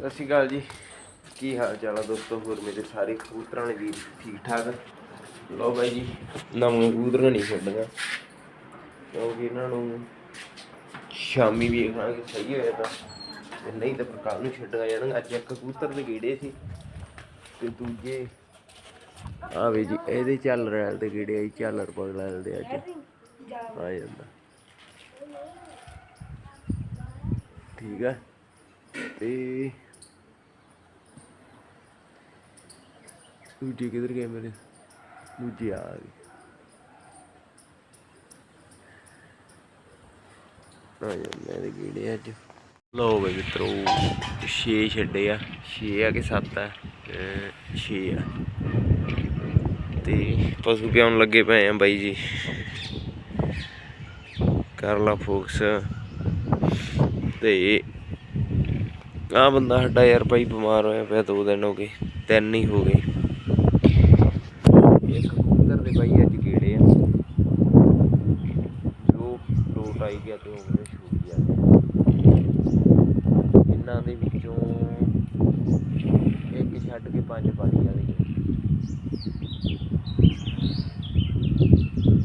ਸਤਿ ਸ਼੍ਰੀ ਅਕਾਲ ਜੀ। ਕੀ ਹਾਲ ਚਾਲ ਆ ਦੋਸਤੋ? ਹੋਰ ਮੇਰੇ ਸਾਰੇ ਕਬੂਤਰਾਂ ਨੇ ਵੀ ਠੀਕ ਠਾਕ ਲਓ ਬਾਈ ਜੀ, ਨਵੇਂ ਕਬੂਤਰਾਂ ਨਹੀਂ ਛੱਡਣਾ। ਕਿਉਂਕਿ ਇਹਨਾਂ ਨੂੰ ਸ਼ਾਮੀ ਵੇਖਾਂਗੇ ਸਹੀ ਹੋਇਆ ਤਾਂ। ਤੇ ਨਹੀਂ ਤਾਂ ਫਿਰ ਕੱਲ ਨੂੰ ਛੱਡਿਆ ਜਾਣਗੇ। ਅੱਜ ਇੱਕ ਕਬੂਤਰ ਦੇ ਗੇੜੇ ਸੀ। ਤੇ ਦੂਜੇ ਆਵੇ ਜੀ, ਇਹਦੇ ਚੱਲ ਰਿਹਾ ਤੇ ਗੇੜੇ ਆਈ ਝਾਲਰ ਪਗਲਾ ਦੇ ਅੱਜ। ਆ ਜਾਂਦਾ। ਠੀਕ ਹੈ ਤੇ ਦੂਜੇ ਕਿੱਧਰ ਗਏ ਮੇਰੇ? ਦੂਜੇ ਆ ਗਏ ਆ ਜਾਂਦੇ ਇਹਦੇ ਕੀੜੇ ਅੱਜ। ਲਓ ਬਈ ਮਿੱਤਰੋ 6 ਛੱਡੇ ਆ। 6 ਆ ਕਿ 7 ਆ? 6 ਆ। ਤੇ ਪਸ਼ੂ ਪਿਆਉਣ ਲੱਗੇ ਪਏ ਆ ਬਾਈ ਜੀ? ਕਰ ਲਾ ਫੋਕਸ। ਤੇ ਆ ਬੰਦਾ ਸਾਡਾ ਯਾਰ ਭਾਈ ਬਿਮਾਰ ਹੋਇਆ ਪਿਆ ਦੋ ਦਿਨ ਹੋ ਗਏ, ਤਿੰਨ ਹੀ ਹੋ ਗਏ ਇੱਕ ਕਬੂਤਰ ਦੇ ਭਾਈ ਅੱਜ ਕੀੜੇ ਆ ਜੋ ਆਈ ਗਿਆ ਤੇ ਉਹ ਛੂਟ ਗਿਆ ਇਹਨਾਂ ਦੇ ਵਿੱਚੋਂ ਇੱਕ ਛੱਡ ਕੇ ਪੰਜ ਪਾਣੀ ਵਾਲੇ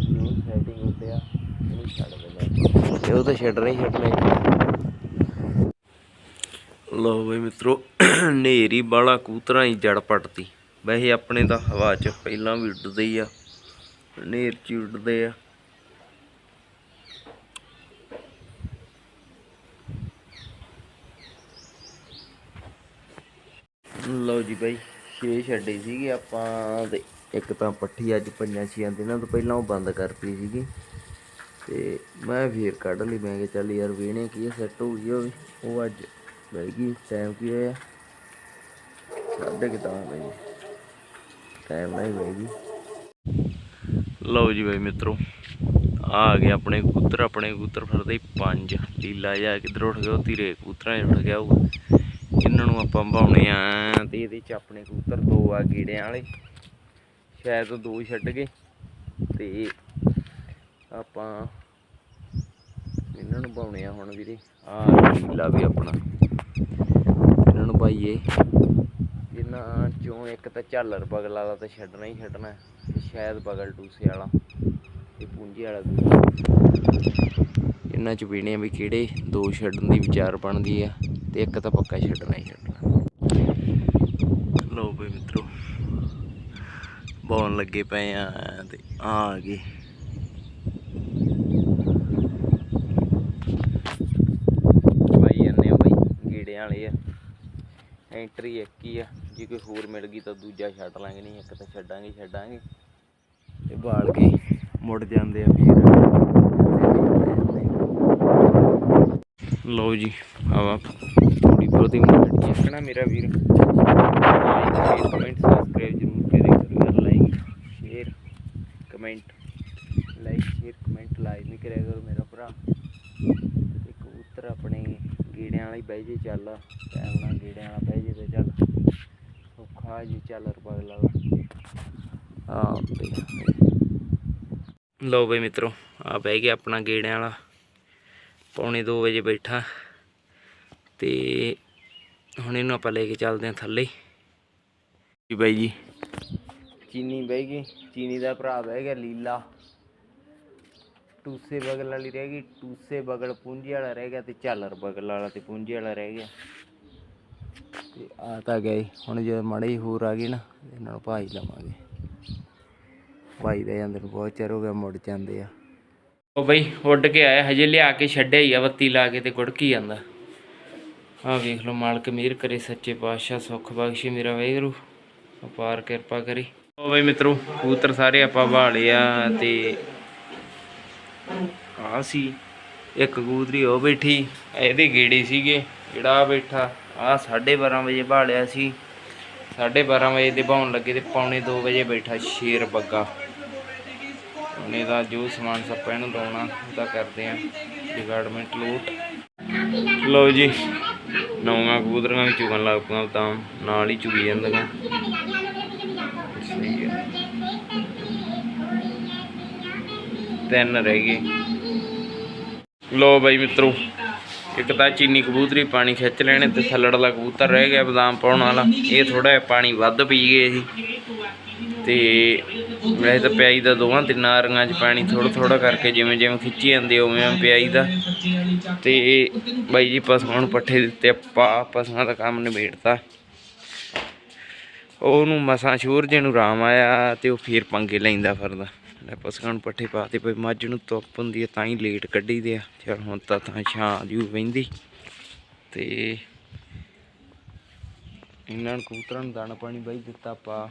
ਜੋ ਸੈਟਿੰਗ ਉੱਤੇ ਆ, ਇਹਨੂੰ ਛੱਡ ਦੇਣਾ ਇਹ ਉਹ ਤਾਂ ਛੱਡਣਾ ਹੀ ਛੱਡਣਾ ਹੀ। ਬਈ ਮਿੱਤਰੋ ਨੇਰੀ ਬਾਲਾ ਕੂਤਰਾਂ ਹੀ ਜੜ ਪਟਦੀ ਵੈਸੇ ਆਪਣੇ ਤਾਂ ਹਵਾ 'ਚ ਪਹਿਲਾਂ ਵੀ ਉੱਡਦੇ ਹੀ ਆ ਨੇਰ 'ਚ ਹੀ ਉੱਡਦੇ ਆ। ਲਓ ਜੀ ਬਾਈ, ਛੇ ਛੱਡੇ ਸੀਗੇ ਆਪਾਂ ਤੇ ਇੱਕ ਤਾਂ ਪੱਠੀ ਅੱਜ ਪੰਜਾਂ ਛੀਆਂ ਦਿਨਾਂ ਤੋਂ ਪਹਿਲਾਂ ਉਹ ਬੰਦ ਕਰਤੀ ਸੀਗੀ। ਤੇ ਮੈਂ ਫੇਰ ਕੱਢ ਲਈ, ਮੈਂ ਕਿਹਾ ਚੱਲ ਯਾਰ ਵੇਣੇ ਕੀ ਸੈੱਟ ਹੋ ਗਈ ਹੋਵੇ ਉਹ ਅੱਜ ਬਹਿ ਗਈ ਟਾਈਮ ਕੀ ਹੋਇਆ? ਸਾਢੇ ਕੁ ਤਾਂ ਬਈ ਟਾਈਮ ਨਹੀਂ ਬਹਿ ਗਈ ਲਓ ਜੀ ਬਾਈ ਮਿੱਤਰੋ, ਆ ਆ ਗਏ ਆਪਣੇ ਕਬੂਤਰ ਆਪਣੇ ਕਬੂਤਰ ਫਿਰਦੇ ਪੰਜ। ਲੀਲਾ ਜਾ ਕਿੱਧਰ ਉੱਠ ਗਿਆ, ਉਹ ਧੀਰੇ ਕਬੂਤਰਾਂ 'ਚ ਉੱਠ ਗਿਆ ਉਹ ਇਹਨਾਂ ਨੂੰ ਆਪਾਂ ਭਾਉਣੇ ਆ, ਤੇ ਇਹਦੇ ਚ ਆਪਣੇ ਕਬੂਤਰ ਦੋ ਆ ਗੀੜਿਆਂ ਵਾਲੇ। ਸ਼ਾਇਦ ਦੋ ਛੱਡ ਗਏ। ਤੇ ਆਪਾਂ ਇਹਨਾਂ ਨੂੰ ਪਾਉਣੇ ਆ ਹੁਣ ਵੀਰੇ। ਆ ਨੀਲਾ ਵੀ ਆਪਣਾ। ਇਹਨਾਂ ਨੂੰ ਪਾਈਏ ਇਹਨਾਂ ਚੋਂ ਇੱਕ ਤਾਂ ਝਾਲਰ ਬਗਲ ਵਾਲਾ ਤਾਂ ਛੱਡਣਾ ਹੀ ਛੱਡਣਾ ਤੇ ਸ਼ਾਇਦ ਬਗਲ ਟੂਸੇ ਵਾਲਾ ਤੇ ਪੂੰਜੇ ਵਾਲਾ ਦੂਜਾ ਇਹਨਾਂ ਚ ਪੀਣੇ ਆ ਵੀ ਕਿਹੜੇ। ਦੋ ਛੱਡਣ ਦੀ ਵਿਚਾਰ ਬਣਦੀ ਆ। ਤੇ ਇੱਕ ਤਾਂ ਪੱਕਾ ਛੱਡਣਾ ਹੀ ਛੱਡਣਾ। ਲਓ ਬਈ ਮਿੱਤਰੋ ਬੌਣ ਲੱਗੇ ਪਏ ਆ ਤੇ ਆ ਆ ਗਏ। ਭਾਈ ਜਾਂਦੇ ਆ ਬਾਈ ਗੀੜਿਆਂ ਵਾਲੇ ਆ। ਐਂਟਰੀ ਇੱਕ ਹੀ ਆ ਜੇ ਕੋਈ ਹੋਰ ਮਿਲ ਗਈ ਤਾਂ ਦੂਜਾ ਛੱਡ ਲਾਂਗੇ ਨਹੀਂ ਇੱਕ ਤਾਂ ਛੱਡਾਂਗੇ ਛੱਡਾਂਗੇ। ਤੇ ਬਾਲ ਕੇ ਮੁੜ ਜਾਂਦੇ ਆ ਵੀਰ ਲਓ ਜੀ ਆਵਾ ਥੋੜੀ ਬਹੁਤੀ ਗੱਡੀ ਆਖਣਾ ਮੇਰਾ ਵੀਰ। ਲਾਈਕ ਕਮੈਂਟ ਸਬਸਕ੍ਰਾਈਬ ਜ਼ਰੂਰ ਕਰਿਆ ਕਰੋ like share comment like share comment like ਕਰਿਆ ਕਰੋ ਮੇਰਾ ਭਰਾ। ਤੇ ਕਬੂਤਰ ਆਪਣੇ ਗੀੜਿਆਂ ਵਾਲੀ ਬਹਿ ਜੇ ਚੱਲ ਟਾਈਮ ਨਾਲ ਗੀੜਿਆਂ ਵਾਲਾ ਬਹਿ ਜੇ ਤੇ ਚੱਲ। ਔਖਾ ਜੀ ਚੱਲ ਰਪਗਲਾ ਆ ਲਓ ਬਈ ਮਿੱਤਰੋ ਆ ਬਹਿ ਗਿਆ ਆਪਣਾ ਗੇੜਿਆਂ ਵਾਲਾ। ਪੌਣੇ 2 ਵਜੇ ਬੈਠਾ ਤੇ ਹੁਣ ਇਹਨੂੰ ਆਪਾਂ ਲੈ ਕੇ ਚੱਲਦੇ ਹਾਂ ਥੱਲੇ ਜੀ ਬਾਈ ਜੀ। ਚੀਨੀ ਬਹਿ ਗਈ। ਚੀਨੀ ਦਾ ਭਰਾ ਬਹਿ ਗਿਆ ਲੀਲਾ। ਟੂਸੇ ਬਗਲ ਵਾਲੀ ਰਹਿ ਗਈ। ਟੂਸੇ ਬਗਲ ਪੁੰਜੀ ਵਾਲਾ ਰਹਿ ਗਿਆ ਤੇ ਝਾਲਰ ਬਗਲ ਵਾਲਾ ਤੇ ਪੁੰਜੀ ਵਾਲਾ ਰਹਿ ਗਿਆ। ਤੇ ਆ ਤਾਂ ਗਏ ਹੁਣ ਜੇ ਮਾੜੇ ਹੀ ਹੋਰ ਆ ਗਏ ਨਾ, ਇਹਨਾਂ ਨੂੰ ਭਾਈ ਲਵਾਂਗੇ। ਭਾਈ ਦੇ ਜਾਂਦੇ ਨੂੰ ਬਹੁਤ ਚਿਰ ਹੋ ਗਿਆ ਮੁੜ ਜਾਂਦੇ ਆ। ਉਹ ਬਈ ਉੱਡ ਕੇ ਆਇਆ, ਹਜੇ ਲਿਆ ਕੇ ਛੱਡਿਆ ਹੀ ਆ, ਬੱਤੀ ਲਾ ਕੇ ਤੇ ਗੁੜਕੀ ਜਾਂਦਾ। ਆ ਵੇਖ ਲਓ ਮਾਲਕ ਮਿਹਰ ਕਰੇ, ਸੱਚੇ ਪਾਤਸ਼ਾਹ, ਸੁੱਖ ਬਖਸ਼ੇ ਮੇਰਾ ਵਾਹਿਗੁਰੂ, ਅਪਾਰ ਕਿਰਪਾ ਕਰੇ। ਉਹ ਬਈ ਮਿੱਤਰੋ, ਕਬੂਤਰ ਸਾਰੇ ਆਪਾਂ ਭਾਲੇ ਆ ਤੇ ਆ ਸੀ, ਇੱਕ ਕਬੂਤਰੀ ਉਹ ਬੈਠੀ, ਇਹਦੇ ਗੇੜੇ ਸੀਗੇ, ਜਿਹੜਾ ਆ ਬੈਠਾ ਆ 12:30 ਵਜੇ ਭਾਲਿਆ ਸੀ 12:30 ਵਜੇ ਦੇ ਭਾਉਣ ਲੱਗੇ ਤੇ ਪੌਣੇ 2 ਵਜੇ ਬੈਠਾ ਸ਼ੇਰ ਬੱਗਾ। ਉਹਨੇ ਦਾ ਜੋ ਸਮਾਨ ਸੱਪਾ ਇਹਨੂੰ ਦੋਣਾ ਉਹਦਾ ਕਰਦੇ ਆ ਡਿਪਾਰਟਮੈਂਟ ਲੋਟ ਲਓ ਜੀ, ਨੌਵਾਂ ਕਬੂਤਰਾਂ ਵੀ ਚੁਗਣ ਲੱਗ ਪਈਆਂ ਤਾਂ ਨਾਲ ਹੀ ਚੁਗੀ ਜਾਂਦੀਆਂ। ਸਹੀ ਹੈ। ਤਿੰਨ ਰਹਿ ਗਏ। ਲੋ ਬਾਈ ਮਿੱਤਰੋ, ਇੱਕ ਤਾਂ ਚੀਨੀ ਕਬੂਤਰੀ ਪਾਣੀ ਖਿੱਚ ਲੈਣੇ ਤੇ ਥੱਲੜ ਵਾਲਾ ਕਬੂਤਰ ਰਹਿ ਗਿਆ ਬਦਾਮ ਪਾਉਣ ਵਾਲਾ। ਇਹ ਥੋੜਾ ਜਿਹਾ ਪਾਣੀ ਵੱਧ ਪੀ ਗਏ ਸੀ। ਤੇ ਵੈਸੇ ਤਾਂ ਪਿਆਈ ਦਾ ਦੋਵਾਂ ਤਿੰਨਾਂ ਰੰਗਾਂ 'ਚ ਪਾਣੀ ਥੋੜਾ ਥੋੜਾ ਕਰਕੇ ਜਿਵੇਂ ਜਿਵੇਂ ਖਿੱਚੀ ਜਾਂਦੇ ਉਵੇਂ ਉਵੇਂ ਪਿਆਈ ਦਾ। ਤੇ ਬਾਈ ਜੀ ਪਸ਼ੂਆਂ ਨੂੰ ਪੱਠੇ ਦਿੱਤੇ, ਆਪਾਂ ਪਸ਼ੂਆਂ ਦਾ ਕੰਮ ਨਿਬੇੜਤਾ। ਉਹਨੂੰ ਮਸਾਂ ਸ਼ੂਰ ਜੇ ਨੂੰ ਰਾਮ ਆਇਆ ਤੇ ਉਹ ਫੇਰ ਪੰਗੇ ਲੈਂਦਾ ਫਿਰਦਾ। ਲੈ ਪਸ਼ੂਆਂ ਨੂੰ ਪੱਠੇ ਪਾਤੇ ਪਈ ਮੱਝ ਨੂੰ ਧੁੱਪ ਹੁੰਦੀ ਹੈ ਤਾਂ ਹੀ ਲੇਟ ਕੱਢੀ ਦੇ ਆ। ਚਲ ਹੁਣ ਤਾਂ ਤਾਂ ਛਾਂ ਜੂ ਵਹਿੰਦੀ। ਤੇ ਇਹਨਾਂ ਨੂੰ ਕਬੂਤਰਾਂ ਨੂੰ ਦਾਣਾ ਪਾਣੀ ਬਾਈ ਦਿੱਤਾ ਆਪਾਂ।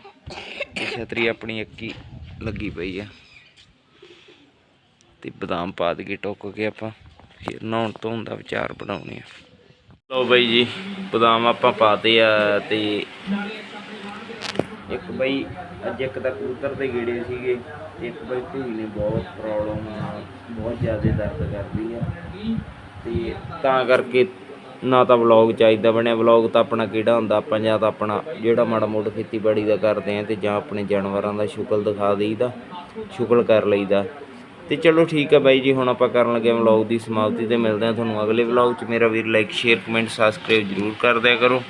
ਛਤਰੀ ਆਪਣੀ ਅੱਕੀ ਲੱਗੀ ਪਈ ਆ। ਤੇ ਬਦਾਮ ਪਾ ਦਈਏ ਟੁੱਕ ਕੇ ਆਪਾਂ ਫਿਰ ਨਹਾਉਣ ਧੋਣ ਦਾ ਵਿਚਾਰ ਬਣਾਉਣੇ ਆ। ਲਓ ਬਾਈ ਜੀ, ਬਦਾਮ ਆਪਾਂ ਪਾਤੇ ਆ ਤੇ ਇੱਕ ਬਈ ਅੱਜ ਇੱਕ ਤਾਂ ਕਬੂਤਰ ਦੇ ਗੇੜੇ ਸੀਗੇ, ਇੱਕ ਬਈ ਧੀ ਨੇ ਬਹੁਤ ਪ੍ਰੋਬਲਮ ਆ, ਬਹੁਤ ਜ਼ਿਆਦਾ ਦਰਦ ਕਰਦੀ ਆ। ਤੇ ਤਾਂ ਕਰਕੇ ਨਾ ਤਾਂ ਵਲੌਗ ਚਾਹੀਦਾ ਬਣਿਆ। ਵਲੌਗ ਤਾਂ ਆਪਣਾ ਕਿਹੜਾ ਹੁੰਦਾ? ਆਪਾਂ ਜਾਂ ਤਾਂ ਆਪਣਾ ਜਿਹੜਾ ਮਾੜਾ ਮੋਟਾ ਖੇਤੀਬਾੜੀ ਦਾ ਕਰਦੇ ਆ ਤੇ ਜਾਂ ਆਪਣੇ ਜਾਨਵਰਾਂ ਦਾ ਸ਼ੁਕਲ ਦਿਖਾ ਦੇਈਦਾ, ਸ਼ੁਕਲ ਕਰ ਲਈਦਾ। ਤੇ ਚਲੋ ਠੀਕ ਹੈ ਬਾਈ ਜੀ, ਹੁਣ ਆਪਾਂ ਕਰਨ ਲੱਗੇ ਵਲੌਗ ਦੀ ਸਮਾਪਤੀ ਤੇ ਮਿਲਦੇ ਆ ਤੁਹਾਨੂੰ ਅਗਲੇ ਵਲੌਗ 'ਚ। ਮੇਰਾ ਵੀਰ ਲਾਈਕ ਸ਼ੇਅਰ ਕਮੈਂਟ ਸਬਸਕ੍ਰਾਈਬ ਜਰੂਰ ਕਰ ਦਿਆ ਕਰੋ।